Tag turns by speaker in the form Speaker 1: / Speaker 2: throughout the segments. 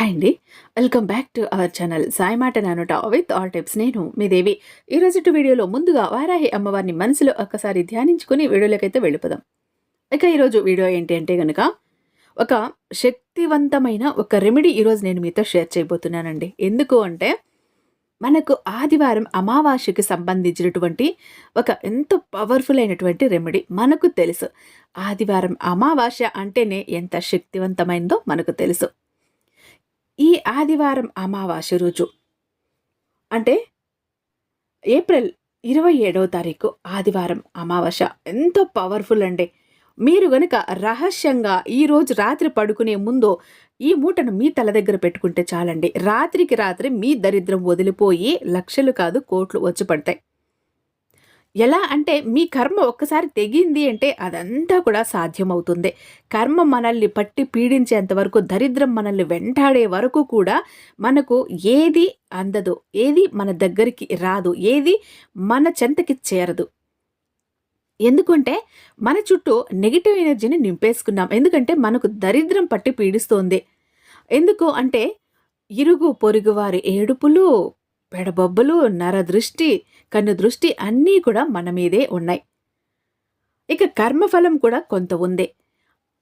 Speaker 1: Hi అండి. Welcome back to our channel. Sai మాట నానుట విత్ ఆల్ టిప్స్. నేను మీ దేవి. ఈ రోజు వీడియోలో ముందుగా వారాహి అమ్మవారిని మనసులో ఒక్కసారి ధ్యానించుకుని వీడియోలకైతే వెళ్ళిపోదాం. ఇక ఈరోజు వీడియో ఏంటి అంటే కనుక ఒక శక్తివంతమైన ఒక రెమెడీ ఈరోజు నేను మీతో షేర్ చేయబోతున్నానండి. ఎందుకు అంటే మనకు ఆదివారం అమావాస్యకి సంబంధించినటువంటి ఒక ఎంతో పవర్ఫుల్ అయినటువంటి రెమెడీ మనకు తెలుసు. ఆదివారం అమావాస్య అంటేనే ఎంత శక్తివంతమైందో మనకు తెలుసు. ఈ ఆదివారం అమావాస్య రోజు. అంటే ఏప్రిల్ ఇరవై ఏడవ తారీఖు ఆదివారం అమావాస్య. ఎంతో పవర్ఫుల్ అండి. మీరు గనుక రహస్యంగా ఈరోజు రాత్రి పడుకునే ముందు ఈ మూటను మీ తల దగ్గర పెట్టుకుంటే చాలండి. రాత్రికి రాత్రి మీ దరిద్రం వదిలిపోయి లక్షలు కాదు కోట్లు వచ్చి పడతాయి. ఎలా అంటే మీ కర్మ ఒక్కసారి తెగింది అంటే అదంతా కూడా సాధ్యమవుతుంది. కర్మ మనల్ని పట్టి పీడించేంత వరకు దరిద్రం మనల్ని వెంటాడే వరకు కూడా మనకు ఏది అందదు ఏది మన దగ్గరికి రాదు ఏది మన చెంతకి చేరదు. ఎందుకంటే మన చుట్టూ నెగిటివ్ ఎనర్జీని నింపేసుకున్నాం. ఎందుకంటే మనకు దరిద్రం పట్టి పీడిస్తోంది. ఎందుకు అంటే ఇరుగు పొరుగు వారి ఏడుపులు పెడబొబ్బలు నరదృష్టి కన్ను దృష్టి అన్నీ కూడా మన మీదే ఉన్నాయి. ఇక కర్మఫలం కూడా కొంత ఉంది.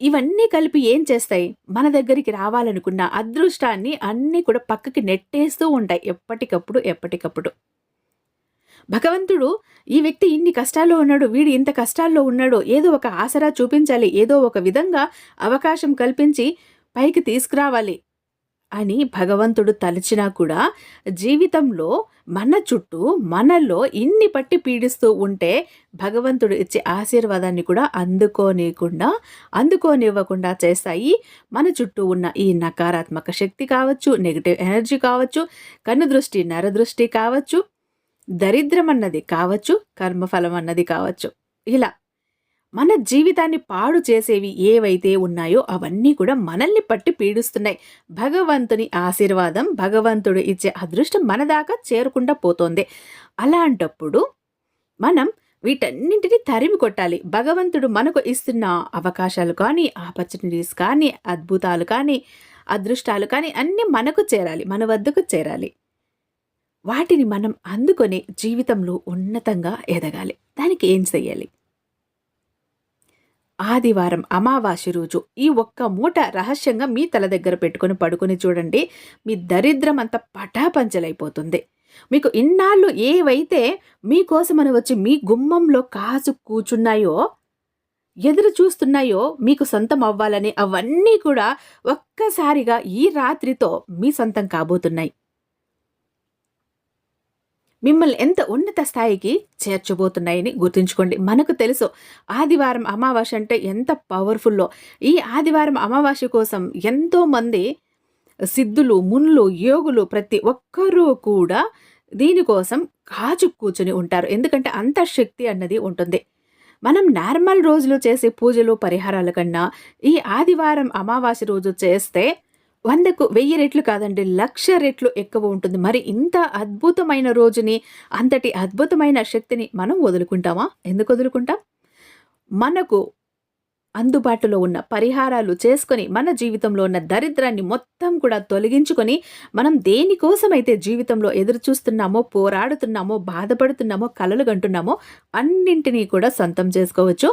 Speaker 1: ఇవన్నీ కలిపి ఏం చేస్తాయి? మన దగ్గరికి రావాలనుకున్న అదృష్టాన్ని అన్నీ కూడా పక్కకి నెట్టేస్తూ ఉంటాయి ఎప్పటికప్పుడు ఎప్పటికప్పుడు. భగవంతుడు ఈ వ్యక్తి ఇన్ని కష్టాల్లో ఉన్నాడు వీడు ఇంత కష్టాల్లో ఉన్నాడు ఏదో ఒక ఆసరా చూపించాలి ఏదో ఒక విధంగా అవకాశం కల్పించి పైకి తీసుకురావాలి. అని భగవంతుడు తలచినా కూడా జీవితంలో మన చుట్టూ మనలో ఇన్ని పట్టి పీడిస్తూ ఉంటే భగవంతుడు ఇచ్చే ఆశీర్వాదాన్ని కూడా అందుకోనివ్వకుండా అందుకోనివ్వకుండా చేస్తాయి. మన చుట్టూ ఉన్న ఈ నకారాత్మక శక్తి కావచ్చు నెగిటివ్ ఎనర్జీ కావచ్చు కన్ను దృష్టి నరదృష్టి కావచ్చు దరిద్రం అన్నది కావచ్చు కర్మఫలం అన్నది కావచ్చు. ఇలా మన జీవితాన్ని పాడు చేసేవి ఏవైతే ఉన్నాయో అవన్నీ కూడా మనల్ని పట్టి పీడిస్తున్నాయి. భగవంతుని ఆశీర్వాదం భగవంతుడు ఇచ్చే అదృష్టం మన దాకా చేరకుండా పోతోంది. అలాంటప్పుడు మనం వీటన్నింటినీ తరిమి కొట్టాలి. భగవంతుడు మనకు ఇస్తున్న అవకాశాలు కానీ ఆపర్చునిటీస్ కానీ అద్భుతాలు కానీ అదృష్టాలు కానీ అన్నీ మనకు చేరాలి. మన వద్దకు చేరాలి. వాటిని మనం అందుకొని జీవితంలో ఉన్నతంగా ఎదగాలి. దానికి ఏం చెయ్యాలి ఆదివారం అమావాస్య రోజు ఈ ఒక్క మూట రహస్యంగా మీ తల దగ్గర పెట్టుకుని పడుకుని చూడండి. మీ దరిద్రం అంతా పటాపంచలైపోతుంది. మీకు ఇన్నాళ్ళు ఏవైతే మీకోసమని వచ్చి మీ గుమ్మంలో కాసు కూచున్నాయో ఎదురు చూస్తున్నాయో మీకు సొంతం అవ్వాలని అవన్నీ కూడా ఒక్కసారిగా ఈ రాత్రితో మీ సొంతం కాబోతున్నాయి. మిమ్మల్ని ఎంత ఉన్నత స్థాయికి చేర్చబోతున్నాయని గుర్తుంచుకోండి. మనకు తెలుసు ఆదివారం అమావాస్య అంటే ఎంత పవర్ఫుల్లో ఈ ఆదివారం అమావాస్య కోసం ఎంతోమంది సిద్ధులు మున్లు యోగులు ప్రతి ఒక్కరూ కూడా దీనికోసం కాచు కూర్చుని ఉంటారు. ఎందుకంటే అంత శక్తి అన్నది ఉంటుంది. మనం నార్మల్ రోజులు చేసే పూజలు పరిహారాల కన్నా ఈ ఆదివారం అమావాస్య రోజు చేస్తే వందకు వెయ్యి రెట్లు కాదండి లక్ష రెట్లు ఎక్కువ ఉంటుంది. మరి ఇంత అద్భుతమైన రోజుని అంతటి అద్భుతమైన శక్తిని మనం వదులుకుంటామా? ఎందుకు వదులుకుంటాం? మనకు అందుబాటులో ఉన్న పరిహారాలు చేసుకొని మన జీవితంలో ఉన్న దరిద్రాన్ని మొత్తం కూడా తొలగించుకొని మనం దేనికోసమైతే జీవితంలో ఎదురు చూస్తున్నామో పోరాడుతున్నామో బాధపడుతున్నామో కలలు కంటున్నామో అన్నింటినీ కూడా సొంతం చేసుకోవచ్చు.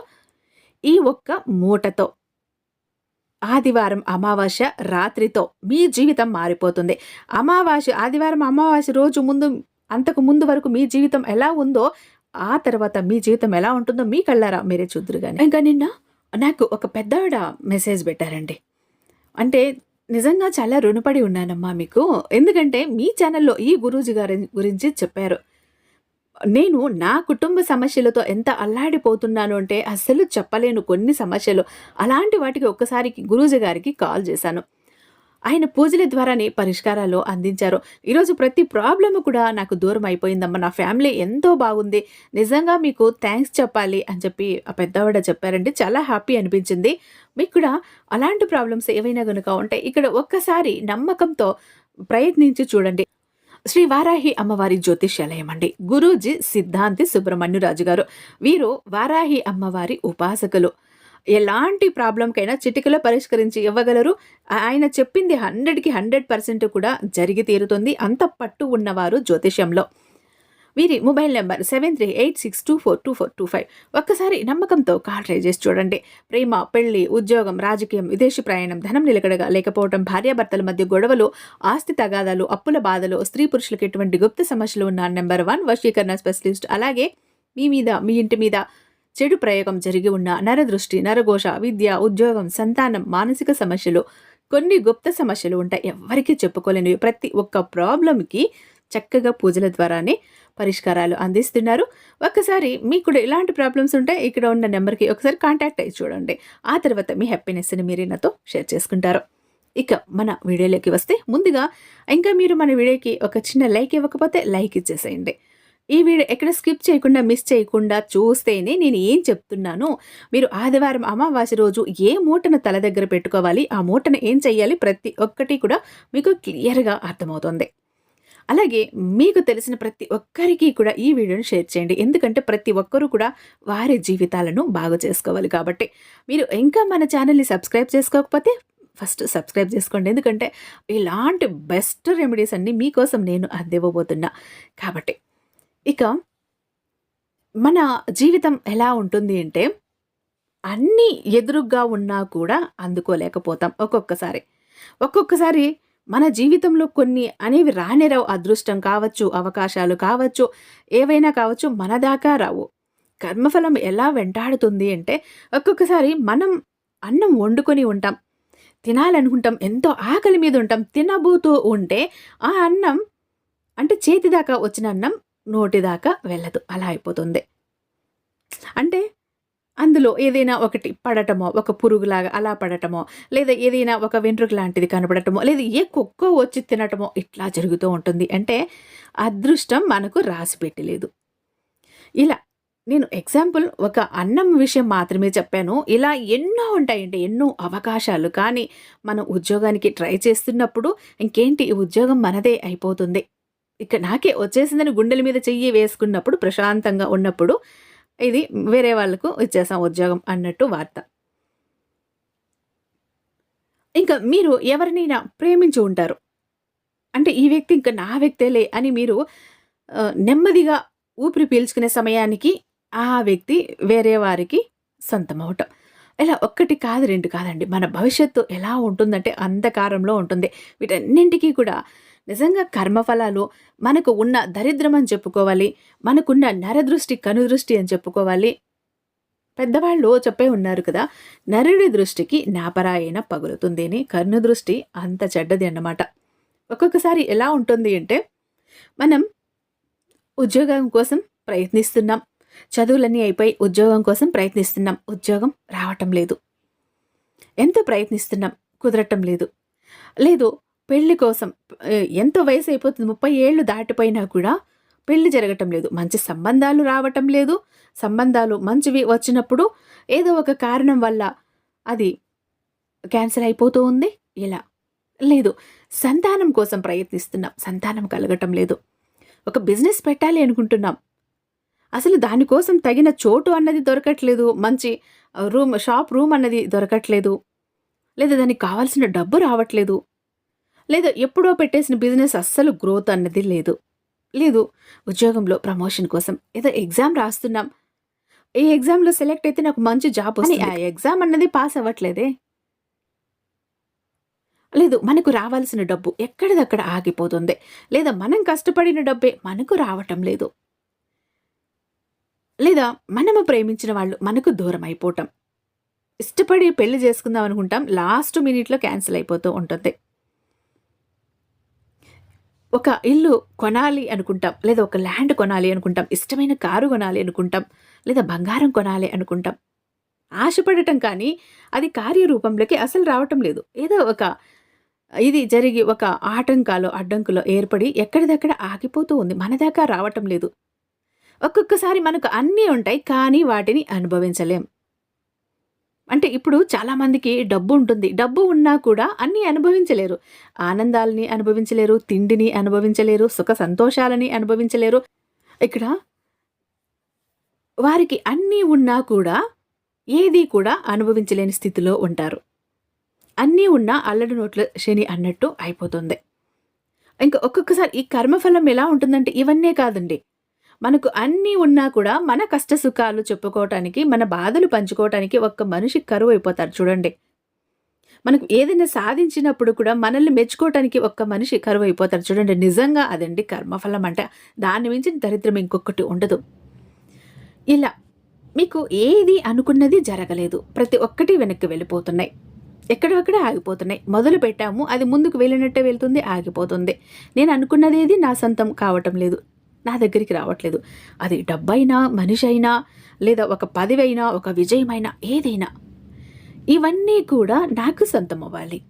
Speaker 1: ఈ ఒక్క మూటతో ఆదివారం అమావాస్య రాత్రితో మీ జీవితం మారిపోతుంది. అమావాస్య ఆదివారం అమావాస్య రోజు ముందు అంతకు ముందు వరకు మీ జీవితం ఎలా ఉందో ఆ తర్వాత మీ జీవితం ఎలా ఉంటుందో మీ కళ్ళారా మీరే చూద్దరు కానీ ఇంకా నిన్న నాకు ఒక పెద్దవాడ మెసేజ్ పెట్టారండి. అంటే నిజంగా చాలా రుణపడి ఉన్నానమ్మా మీకు. ఎందుకంటే మీ ఛానల్లో ఈ గురూజీ గారి గురించి చెప్పారు. నేను నా కుటుంబ సమస్యలతో ఎంత అల్లాడిపోతున్నాను అంటే అస్సలు చెప్పలేను కొన్ని సమస్యలు. అలాంటి వాటికి ఒక్కసారికి గురూజీ గారికి కాల్ చేశాను. ఆయన పూజల ద్వారానే పరిష్కారాలు అందించారు. ఈరోజు ప్రతి ప్రాబ్లమ్ కూడా నాకు దూరం అయిపోయిందమ్మా. నా ఫ్యామిలీ ఎంతో బాగుంది. నిజంగా మీకు థ్యాంక్స్ చెప్పాలి అని చెప్పి ఆ పెద్దవాడ చెప్పారండి చాలా హ్యాపీ అనిపించింది. మీకు కూడా అలాంటి ప్రాబ్లమ్స్ ఏవైనా కనుక ఉంటే ఇక్కడ ఒక్కసారి నమ్మకంతో ప్రయత్నించి చూడండి. శ్రీ వారాహి అమ్మవారి జ్యోతిష్యాలయం అండి గురూజీ సిద్ధాంతి సుబ్రహ్మణ్యరాజు గారు వీరు వారాహి అమ్మవారి ఉపాసకులు. ఎలాంటి ప్రాబ్లంకైనా చిటికలో పరిష్కరించి ఇవ్వగలరు. ఆయన చెప్పింది హండ్రెడ్కి హండ్రెడ్ పర్సెంట్ కూడా జరిగి తీరుతుంది. అంత పట్టు ఉన్నవారు జ్యోతిష్యంలో. వీరి mobile number seven three eight six two four two four two five. ఒక్కసారి నమ్మకంతో కాల్ ట్రై చేసి చూడండి. ప్రేమ పెళ్ళి ఉద్యోగం రాజకీయం విదేశీ ప్రయాణం ధనం నిలకడగా లేకపోవడం భార్యాభర్తల మధ్య గొడవలు ఆస్తి తగాదాలు అప్పుల బాధలు స్త్రీ పురుషులకు ఎటువంటి గుప్త సమస్యలు ఉన్న నెంబర్ వన్ వశీకరణ స్పెషలిస్ట్. అలాగే మీ మీద మీ ఇంటి మీద చెడు ప్రయోగం జరిగి ఉన్న నరదృష్టి నరఘోష విద్య ఉద్యోగం సంతానం మానసిక సమస్యలు కొన్ని గుప్త సమస్యలు ఉంటాయి. ఎవరికీ చెప్పుకోలేనివి. ప్రతి ఒక్క ప్రాబ్లంకి చక్కగా పూజల ద్వారానే పరిష్కారాలు అందిస్తున్నారు. ఒక్కసారి మీకు కూడా ఇలాంటి ప్రాబ్లమ్స్ ఉంటే ఇక్కడ ఉన్న నెంబర్కి ఒకసారి కాంటాక్ట్ అయ్యి చూడండి. ఆ తర్వాత మీ హ్యాపీనెస్ని మీరు నాతో షేర్ చేసుకుంటారు. ఇక మన వీడియోలోకి వస్తే ముందుగా ఇంకా మీరు మన వీడియోకి ఒక చిన్న లైక్ ఇవ్వకపోతే లైక్ ఇచ్చేసేయండి. ఈ వీడియో ఎక్కడ స్కిప్ చేయకుండా మిస్ చేయకుండా చూస్తేనే నేను ఏం చెప్తున్నాను మీరు ఆదివారం అమావాస్య రోజు ఏ మూటను తల దగ్గర పెట్టుకోవాలి ఆ మూటను ఏం చేయాలి ప్రతి ఒక్కటి కూడా మీకు క్లియర్గా అర్థమవుతుంది. అలాగే మీకు తెలిసిన ప్రతి ఒక్కరికి కూడా ఈ వీడియోని షేర్ చేయండి. ఎందుకంటే ప్రతి ఒక్కరూ కూడా వారి జీవితాలను బాగు చేసుకోవాలి కాబట్టి. మీరు ఇంకా మన ఛానల్ని సబ్స్క్రైబ్ చేసుకోకపోతే ఫస్ట్ సబ్స్క్రైబ్ చేసుకోండి. ఎందుకంటే ఇలాంటి బెస్ట్ రెమెడీస్ అన్నీ మీకోసం నేను అందివ్వబోతున్నా. కాబట్టి ఇక మన జీవితం ఎలా ఉంటుంది అంటే అన్నీ ఎదురుగ్గా ఉన్నా కూడా అందుకోలేకపోతాం ఒక్కొక్కసారి. ఒక్కొక్కసారి మన జీవితంలో కొన్ని అనేవి రానేరావు అదృష్టం కావచ్చు అవకాశాలు కావచ్చు ఏవైనా కావచ్చు మన దాకా రావు. కర్మఫలం ఎలా వెంటాడుతుంది అంటే ఒక్కొక్కసారి మనం అన్నం వండుకొని ఉంటాం. తినాలనుకుంటాం. ఎంతో ఆకలి మీద ఉంటాం. తినబోతూ ఉంటే ఆ అన్నం అంటే చేతి దాకా వచ్చిన అన్నం నోటి దాకా వెళ్ళదు. అలా అయిపోతుంది. అంటే అందులో ఏదైనా ఒకటి పడటమో ఒక పురుగులాగా అలా పడటమో లేదా ఏదైనా ఒక వెంట్రుక లాంటిది కనపడటమో లేదా ఏ కుక్క వచ్చి తినటమో ఇట్లా జరుగుతూ ఉంటుంది. అంటే అదృష్టం మనకు రాసి పెట్టలేదు. ఇలా నేను ఎగ్జాంపుల్ ఒక అన్నం విషయం మాత్రమే చెప్పాను. ఇలా ఎన్నో ఉంటాయండి ఎన్నో అవకాశాలు. కానీ మనం ఉద్యోగానికి ట్రై చేస్తున్నప్పుడు ఇంకేంటి ఈ ఉద్యోగం మనదే అయిపోతుంది. ఇక నాకే వచ్చేసిందని గుండెల మీద చెయ్యి వేసుకున్నప్పుడు ప్రశాంతంగా ఉన్నప్పుడు ఇది వేరే వాళ్ళకు ఇచ్చేసాం ఉద్యోగం అన్నట్టు వార్త. ఇంకా మీరు ఎవరినైనా ప్రేమించి ఉంటారు? అంటే ఈ వ్యక్తి ఇంకా నా వ్యక్తేలే అని మీరు నెమ్మదిగా ఊపిరి పీల్చుకునే సమయానికి ఆ వ్యక్తి వేరే వారికి సొంతం అవటం ఇలా ఒక్కటి కాదు రెండు కాదండి. మన భవిష్యత్తు ఎలా ఉంటుందంటే అంధకారంలో ఉంటుంది. వీటన్నింటికీ కూడా నిజంగా కర్మఫలాలు మనకు ఉన్న దరిద్రం అని చెప్పుకోవాలి మనకున్న నరదృష్టి కనుదృష్టి అని చెప్పుకోవాలి. పెద్దవాళ్ళు చెప్పే ఉన్నారు కదా నరుడి దృష్టికి నాపరాయణ పగులుతుంది అని. కర్ణ దృష్టి అంత చెడ్డది అన్నమాట. ఒక్కొక్కసారి ఎలా ఉంటుంది అంటే మనం ఉద్యోగం కోసం ప్రయత్నిస్తున్నాం చదువులన్నీ అయిపోయి ఉద్యోగం కోసం ప్రయత్నిస్తున్నాం ఉద్యోగం రావటం లేదు. ఎంత ప్రయత్నిస్తున్నాం కుదరటం లేదు. లేదు పెళ్ళి కోసం ఎంతో వయసు అయిపోతుంది ముప్పై ఏళ్ళు దాటిపోయినా కూడా పెళ్ళి జరగటం లేదు. మంచి సంబంధాలు రావటం లేదు. సంబంధాలు మంచివి వచ్చినప్పుడు ఏదో ఒక కారణం వల్ల అది క్యాన్సిల్ అయిపోతూ ఉంది. ఇలా. లేదు. సంతానం కోసం ప్రయత్నిస్తున్నాం. సంతానం కలగటం లేదు. ఒక బిజినెస్ పెట్టాలి అనుకుంటున్నాం. అసలు దానికోసం తగిన చోటు అన్నది దొరకట్లేదు. మంచి రూమ్ షాప్ రూమ్ అన్నది దొరకట్లేదు. లేదా దానికి కావాల్సిన డబ్బు రావట్లేదు. లేదా ఎప్పుడో పెట్టేసిన బిజినెస్ అస్సలు గ్రోత్ అన్నది లేదు. లేదు ఉద్యోగంలో ప్రమోషన్ కోసం ఏదో ఎగ్జామ్ రాస్తున్నాం. ఈ ఎగ్జామ్లో సెలెక్ట్ అయితే నాకు మంచి జాబ్ వస్తుంది. ఆ ఎగ్జామ్ అన్నది పాస్ అవ్వట్లేదే. లేదు మనకు రావాల్సిన డబ్బు ఎక్కడిదక్కడ ఆగిపోతుంది. లేదా మనం కష్టపడిన డబ్బే మనకు రావటం లేదు. లేదా మనము ప్రేమించిన వాళ్ళు మనకు దూరం అయిపోవటం. ఇష్టపడి పెళ్ళి చేసుకుందాం అనుకుంటాం లాస్ట్ మినిట్లో క్యాన్సిల్ అయిపోతూ ఉంటుంది. ఒక ఇల్లు కొనాలి అనుకుంటాం లేదా ఒక ల్యాండ్ కొనాలి అనుకుంటాం ఇష్టమైన కారు కొనాలి అనుకుంటాం లేదా బంగారం కొనాలి అనుకుంటాం. ఆశపడటం కానీ అది కార్యరూపంలోకి అసలు రావటం లేదు. ఏదో ఒక ఇది జరిగి ఒక ఆటంకాలు అడ్డంకులో ఏర్పడి ఎక్కడిదక్కడ ఆగిపోతూ ఉంది. మన దాకా రావటం లేదు. ఒక్కొక్కసారి మనకు అన్నీ ఉంటాయి కానీ వాటిని అనుభవించలేం. అంటే ఇప్పుడు చాలామందికి డబ్బు ఉంటుంది. డబ్బు ఉన్నా కూడా అన్నీ అనుభవించలేరు. ఆనందాలని అనుభవించలేరు తిండిని అనుభవించలేరు సుఖ సంతోషాలని అనుభవించలేరు. ఇక్కడ వారికి అన్నీ ఉన్నా కూడా ఏది కూడా అనుభవించలేని స్థితిలో ఉంటారు. అన్నీ ఉన్న అల్లడి నోట్ల శని అన్నట్టు అయిపోతుంది. ఇంకా ఒక్కొక్కసారి ఈ కర్మఫలం ఎలా ఉంటుందంటే ఇవన్నీ కాదండి. మనకు అన్నీ ఉన్నా కూడా మన కష్ట సుఖాలు చెప్పుకోవటానికి మన బాధలు పంచుకోవటానికి ఒక్క మనిషి కరువు అయిపోతారు చూడండి. మనకు ఏదైనా సాధించినప్పుడు కూడా మనల్ని మెచ్చుకోవటానికి ఒక్క మనిషి కరువు అయిపోతారు చూడండి. నిజంగా అదండి కర్మఫలం అంటే. దాన్ని మించిన దరిద్రం ఇంకొకటి ఉండదు. ఇలా మీకు ఏది అనుకున్నది జరగలేదు. ప్రతి ఒక్కటి వెనక్కి వెళ్ళిపోతున్నాయి. ఎక్కడొక్కడే ఆగిపోతున్నాయి. మొదలు పెట్టాము అది ముందుకు వెళ్ళినట్టే వెళ్తుంది ఆగిపోతుంది. నేను అనుకున్నదేది నా సొంతం కావటం లేదు. నా దగ్గరికి రావట్లేదు. అది డబ్బైనా మనిషి అయినా లేదా ఒక పదవైనా ఒక విజయమైనా ఏదైనా. ఇవన్నీ కూడా నాకు సొంతం అవ్వాలి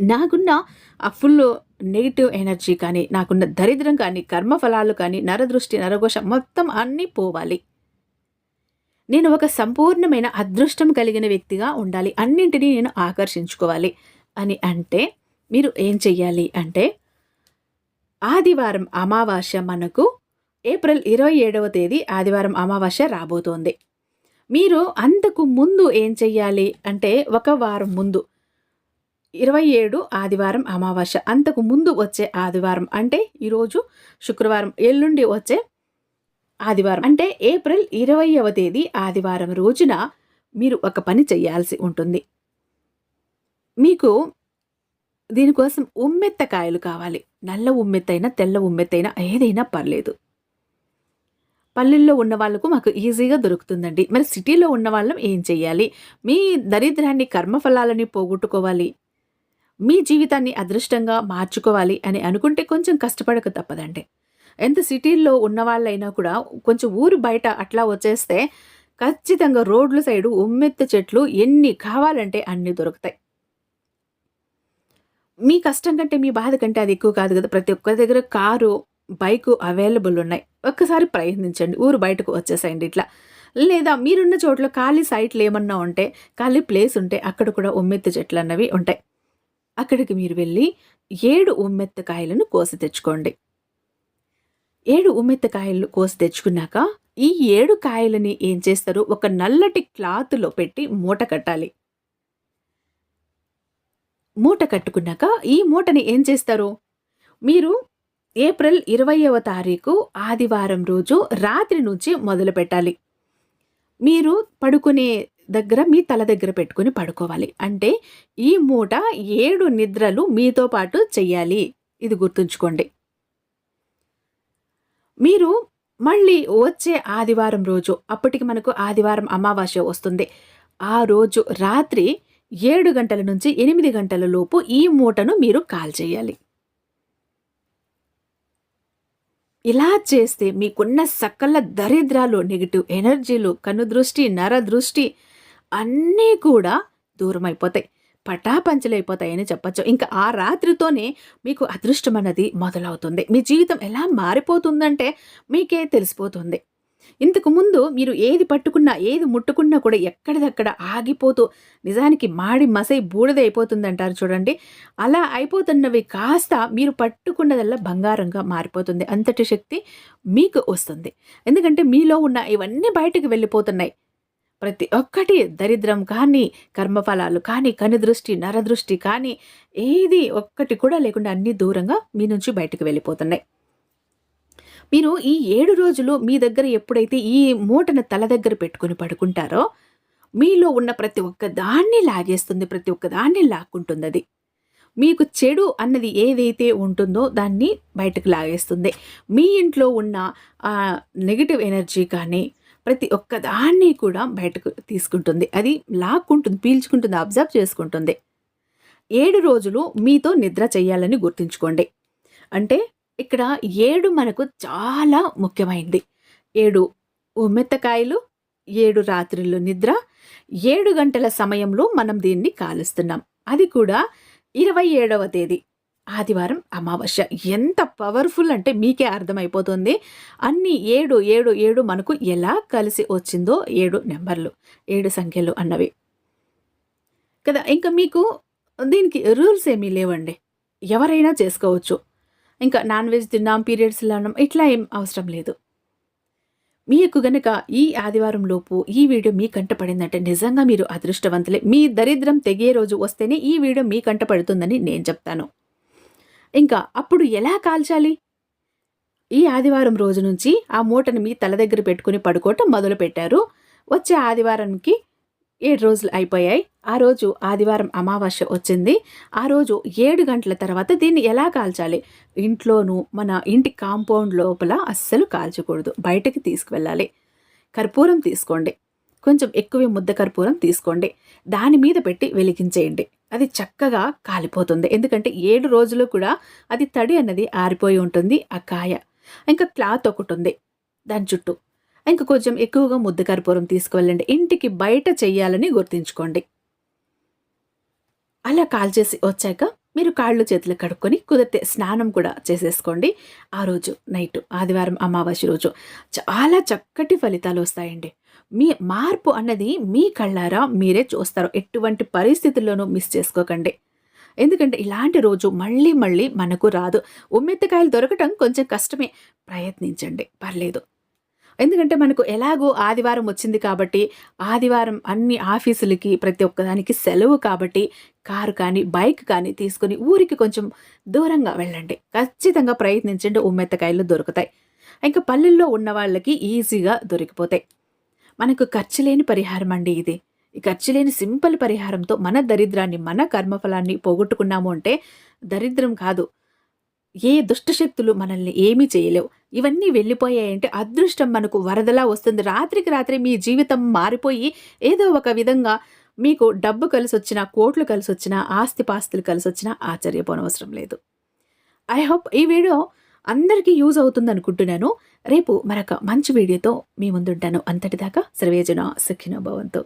Speaker 1: నాకున్న ఆ ఫుల్ నెగిటివ్ ఎనర్జీ కానీ నాకున్న దరిద్రం కానీ కర్మఫలాలు కానీ నరదృష్టి నరఘోష మొత్తం అన్నీ పోవాలి. నేను ఒక సంపూర్ణమైన అదృష్టం కలిగిన వ్యక్తిగా ఉండాలి. అన్నింటినీ నేను ఆకర్షించుకోవాలి. అని అంటే మీరు ఏం చెయ్యాలి అంటే ఆదివారం అమావాస్య మనకు ఏప్రిల్ ఇరవై ఏడవ తేదీ ఆదివారం అమావాస్య రాబోతోంది. మీరు అంతకు ముందు ఏం చెయ్యాలి? అంటే ఒక వారం ముందు. ఇరవై ఏడు ఆదివారం అమావాస్య. అంతకు ముందు వచ్చే ఆదివారం అంటే ఈరోజు శుక్రవారం. ఎల్లుండి వచ్చే ఆదివారం. అంటే ఏప్రిల్ ఇరవైవ తేదీ ఆదివారం రోజున మీరు ఒక పని చేయాల్సి ఉంటుంది. మీకు దీనికోసం ఉమ్మెత్తకాయలు కావాలి. నల్ల ఉమ్మెత్తైనా తెల్ల ఉమ్మెత్తైనా ఏదైనా పర్లేదు. పల్లెల్లో ఉన్న వాళ్ళకు మాకు ఈజీగా దొరుకుతుందండి. మరి సిటీలో ఉన్న వాళ్ళం ఏం చెయ్యాలి? మీ దరిద్రాన్ని కర్మఫలాలని పోగొట్టుకోవాలి. మీ జీవితాన్ని అదృష్టంగా మార్చుకోవాలి అని అనుకుంటే కొంచెం కష్టపడక తప్పదండి. ఎంత సిటీల్లో ఉన్న వాళ్ళైనా కూడా కొంచెం ఊరు బయట అట్లా వచ్చేస్తే ఖచ్చితంగా రోడ్ల సైడు ఉమ్మెత్త చెట్లు ఎన్ని కావాలంటే అన్ని దొరుకుతాయి. మీ కష్టం కంటే మీ బాధ కంటే అది ఎక్కువ కాదు కదా. ప్రతి ఒక్కరి దగ్గర కారు బైకు అవైలబుల్ ఉన్నాయి. ఒక్కసారి ప్రయత్నించండి. ఊరు బయటకు వచ్చేసేయండి ఇట్లా. లేదా మీరున్న చోట్ల ఖాళీ సైట్లు ఏమన్నా ఉంటే ఖాళీ ప్లేస్ ఉంటే అక్కడ కూడా ఉమ్మెత్త చెట్లు అన్నవి ఉంటాయి. అక్కడికి మీరు వెళ్ళి ఏడు ఉమ్మెత్త కాయలను కోసి తెచ్చుకోండి. ఏడు ఉమ్మెత్తకాయలు కోసి తెచ్చుకున్నాక ఈ ఏడు కాయలని ఏం చేస్తారు? ఒక నల్లటి క్లాత్లో పెట్టి మూట కట్టాలి. మూట కట్టుకున్నాక ఈ మూటని ఏం చేస్తారు? మీరు ఏప్రిల్ ఇరవయవ తారీఖు ఆదివారం రోజు రాత్రి నుంచి మొదలు పెట్టాలి. మీరు పడుకునే దగ్గర మీ తల దగ్గర పెట్టుకుని పడుకోవాలి. అంటే ఈ మూట ఏడు నిద్రలు మీతో పాటు చెయ్యాలి. ఇది గుర్తుంచుకోండి. మీరు మళ్ళీ వచ్చే ఆదివారం రోజు అప్పటికి మనకు ఆదివారం అమావాస్య వస్తుంది. ఆ రోజు రాత్రి ఏడు గంటల నుంచి ఎనిమిది గంటల లోపు ఈ మూటను మీరు కాల్ చేయాలి ఇలా చేస్తే మీకున్న సకల దరిద్రాలు నెగిటివ్ ఎనర్జీలు కనుదృష్టి నరదృష్టి అన్నీ కూడా దూరం అయిపోతాయి పటాపంచలైపోతాయని చెప్పచ్చు. ఇంకా ఆ రాత్రితోనే మీకు అదృష్టం అన్నది మొదలవుతుంది. మీ జీవితం ఎలా మారిపోతుందంటే మీకే తెలిసిపోతుంది. ఇంతకు ముందు మీరు ఏది పట్టుకున్నా ఏది ముట్టుకున్నా కూడా ఎక్కడిదక్కడ ఆగిపోతూ నిజానికి మాడి మసై బూడిద అయిపోతుందంటారు చూడండి. అలా అయిపోతున్నవి కాస్త మీరు పట్టుకున్నదల్లా బంగారంగా మారిపోతుంది. అంతటి శక్తి మీకు వస్తుంది. ఎందుకంటే మీలో ఉన్న ఇవన్నీ బయటకు వెళ్ళిపోతున్నాయి. ప్రతి ఒక్కటి దరిద్రం కానీ కర్మఫలాలు కానీ కనుదృష్టి నరదృష్టి కానీ ఏది ఒక్కటి కూడా లేకుండా అన్ని దూరంగా మీ నుంచి బయటకు వెళ్ళిపోతున్నాయి. మీరు ఈ ఏడు రోజులు మీ దగ్గర ఎప్పుడైతే ఈ మూటను తల దగ్గర పెట్టుకుని పడుకుంటారో మీలో ఉన్న ప్రతి ఒక్క దాన్ని లాగేస్తుంది ప్రతి ఒక్క దాన్ని లాక్కుంటుంది అది. మీకు చెడు అన్నది ఏదైతే ఉంటుందో దాన్ని బయటకు లాగేస్తుంది. మీ ఇంట్లో ఉన్న నెగిటివ్ ఎనర్జీ కానీ ప్రతి ఒక్క దాన్ని కూడా బయటకు తీసుకుంటుంది. అది లాక్కుంటుంది పీల్చుకుంటుంది అబ్జర్వ్ చేసుకుంటుంది. ఏడు రోజులు మీతో నిద్ర చేయాలని గుర్తుంచుకోండి. అంటే ఇక్కడ ఏడు మనకు చాలా ముఖ్యమైంది. ఏడు ఉమ్మెత్తకాయలు ఏడు రాత్రుల్లో నిద్ర ఏడు గంటల సమయంలో మనం దీన్ని కాలుస్తున్నాం. అది కూడా ఇరవై ఏడవ తేదీ ఆదివారం అమావాస్య. ఎంత పవర్ఫుల్ అంటే మీకే అర్థమైపోతుంది. అన్ని ఏడు ఏడు ఏడు మనకు ఎలా కలిసి వచ్చిందో ఏడు నెంబర్లు ఏడు సంఖ్యలు అన్నవి. కదా ఇంకా మీకు దీనికి రూల్స్ ఏమీ లేవండి. ఎవరైనా చేసుకోవచ్చు. ఇంకా నాన్ వెజ్ తిన్నాం పీరియడ్స్లో ఉన్నాం ఇట్లా ఏం అవసరం లేదు. మీకు గనక ఈ ఆదివారం లోపు ఈ వీడియో మీ కంట పడిందంటే నిజంగా మీరు అదృష్టవంతులే. మీ దరిద్రం తెగే రోజు వస్తేనే ఈ వీడియో మీ కంట పడుతుందని నేను చెప్తాను. ఇంకా అప్పుడు ఎలా కాల్చాలి? ఈ ఆదివారం రోజు నుంచి ఆ మూటను మీ తల దగ్గర పెట్టుకుని పడుకోవటం మొదలుపెట్టారు. వచ్చే ఆదివారంకి ఏడు రోజులు అయిపోయాయి. ఆ రోజు ఆదివారం అమావాస్య వచ్చింది. ఆ రోజు ఏడు గంటల తర్వాత దీన్ని ఎలా కాల్చాలి? ఇంట్లోనూ మన ఇంటి కాంపౌండ్ లోపల అస్సలు కాల్చకూడదు. బయటకి తీసుకువెళ్ళాలి. కర్పూరం తీసుకోండి. కొంచెం ఎక్కువ ముద్ద కర్పూరం తీసుకోండి. దాని మీద పెట్టి వెలిగించేయండి. అది చక్కగా కాలిపోతుంది. ఎందుకంటే ఏడు రోజులు కూడా అది తడి అన్నది ఆరిపోయి ఉంటుంది. ఆ కాయ. ఇంకా క్లాత్ ఒకటి ఉంది. దాని చుట్టూ. ఇంకా కొంచెం ఎక్కువగా ముద్ద కర్పూరం తీసుకువెళ్ళండి. ఇంటికి బయట చెయ్యాలని గుర్తుంచుకోండి. అలా కాల్చేసి వచ్చాక మీరు కాళ్ళు చేతులు కడుక్కొని కుదిరితే స్నానం కూడా చేసేసుకోండి. ఆ రోజు నైట్ ఆదివారం అమావాస్య రోజు చాలా చక్కటి ఫలితాలు వస్తాయండి. మీ మార్పు అన్నది మీ కళ్ళారా మీరే చూస్తారు. ఎటువంటి పరిస్థితుల్లోనూ మిస్ చేసుకోకండి. ఎందుకంటే ఇలాంటి రోజు మళ్ళీ మళ్ళీ మనకు రాదు. ఉమ్మెత్తకాయలు దొరకటం కొంచెం కష్టమే. ప్రయత్నించండి. పర్లేదు. ఎందుకంటే మనకు ఎలాగో ఆదివారం వచ్చింది కాబట్టి ఆదివారం అన్ని ఆఫీసులకి ప్రతి ఒక్కదానికి సెలవు కాబట్టి కారు కానీ బైక్ కానీ తీసుకుని ఊరికి కొంచెం దూరంగా వెళ్ళండి. ఖచ్చితంగా ప్రయత్నించండి. ఉమ్మెత్తకాయలు దొరుకుతాయి. ఇంకా పల్లెల్లో ఉన్న వాళ్ళకి ఈజీగా దొరికిపోతాయి. మనకు ఖర్చు లేని పరిహారం అండి ఇది. ఈ ఖర్చు లేని సింపుల్ పరిహారంతో మన దరిద్రాన్ని మన కర్మఫలాన్ని పోగొట్టుకున్నాము అంటే దరిద్రం కాదు. ఏ దుష్టశక్తులు మనల్ని ఏమీ చేయలేవు. ఇవన్నీ వెళ్ళిపోయాయంటే అదృష్టం మనకు వరదలా వస్తుంది. రాత్రికి రాత్రి మీ జీవితం మారిపోయి ఏదో ఒక విధంగా మీకు డబ్బు కలిసి వచ్చినా కోట్లు కలిసి వచ్చినా ఆస్తిపాస్తులు కలిసి వచ్చినా ఆశ్చర్యపోనవసరం లేదు. ఐ హోప్ ఈ వీడియో అందరికీ యూజ్ అవుతుంది అనుకుంటున్నాను. రేపు మరొక మంచి వీడియోతో మీ ముందుంటాను. అంతటిదాకా సర్వేజన సుఖినో భవంతు.